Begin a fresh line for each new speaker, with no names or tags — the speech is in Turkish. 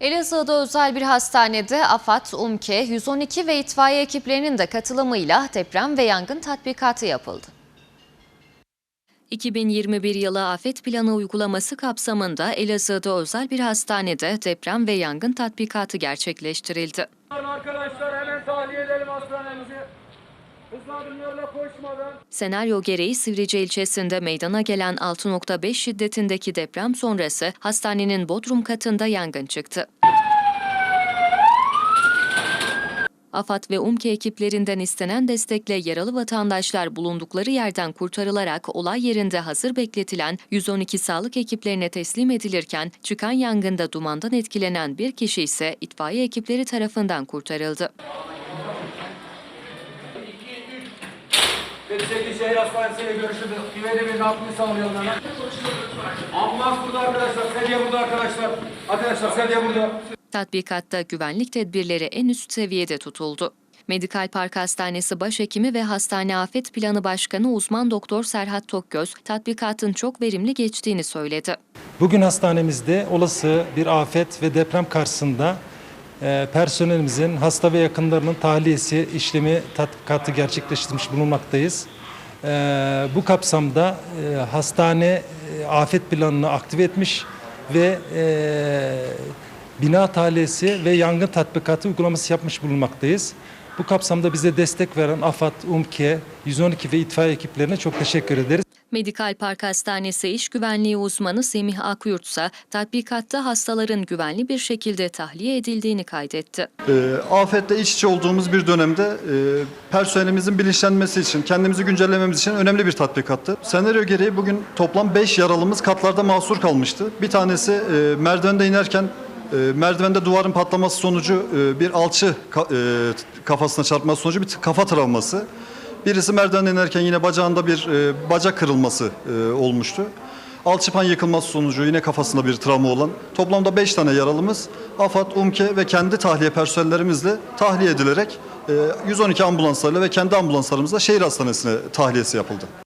Elazığ'da özel bir hastanede AFAD, UMKE, 112 ve itfaiye ekiplerinin de katılımıyla deprem ve yangın tatbikatı yapıldı. 2021 yılı afet planı uygulaması kapsamında Elazığ'da özel bir hastanede deprem ve yangın tatbikatı gerçekleştirildi.
Arkadaşlar hemen tahliye edelim hastanemizi.
Senaryo gereği Sivrice ilçesinde meydana gelen 6.5 şiddetindeki deprem sonrası hastanenin bodrum katında yangın çıktı. AFAD ve UMKE ekiplerinden istenen destekle yaralı vatandaşlar bulundukları yerden kurtarılarak olay yerinde hazır bekletilen 112 sağlık ekiplerine teslim edilirken çıkan yangında dumandan etkilenen bir kişi ise itfaiye ekipleri tarafından kurtarıldı.
48 şehir hastanesiyle görüşürüz. Güveni bir nakli sağlayalım hemen. Ambulans burada arkadaşlar. Sedye burada arkadaşlar. Arkadaşlar sedye burada.
Tatbikatta güvenlik tedbirleri en üst seviyede tutuldu. Medikal Park Hastanesi Başhekimi ve Hastane Afet Planı Başkanı uzman doktor Serhat Tokgöz, tatbikatın çok verimli geçtiğini söyledi.
Bugün hastanemizde olası bir afet ve deprem karşısında personelimizin hasta ve yakınlarının tahliyesi işlemi tatbikatı gerçekleştirmiş bulunmaktayız. E, bu kapsamda e, hastane e, afet planını aktive etmiş ve e, bina tahliyesi ve yangın tatbikatı uygulaması yapmış bulunmaktayız. Bu kapsamda bize destek veren AFAD, UMKE, 112 ve itfaiye ekiplerine çok teşekkür ederiz.
Medikal Park Hastanesi İş Güvenliği uzmanı Semih Akyurt ise tatbikatta hastaların güvenli bir şekilde tahliye edildiğini kaydetti.
E, afetle iç içe olduğumuz bir dönemde e, personelimizin bilinçlenmesi için, kendimizi güncellememiz için önemli bir tatbikattı. Senaryo gereği bugün toplam 5 yaralımız katlarda mahsur kalmıştı. Bir tanesi e, merdivende inerken e, merdivende duvarın patlaması sonucu e, bir alçı ka- e, kafasına çarpması sonucu bir kafa travması. Birisi merdivenden inerken yine bacağında bir e, bacak kırılması e, olmuştu. Alçıpan yıkılması sonucu yine kafasında bir travma olan toplamda 5 tane yaralımız AFAD, UMKE ve kendi tahliye personellerimizle tahliye edilerek e, 112 ambulanslarıyla ve kendi ambulanslarımızla şehir hastanesine tahliyesi yapıldı.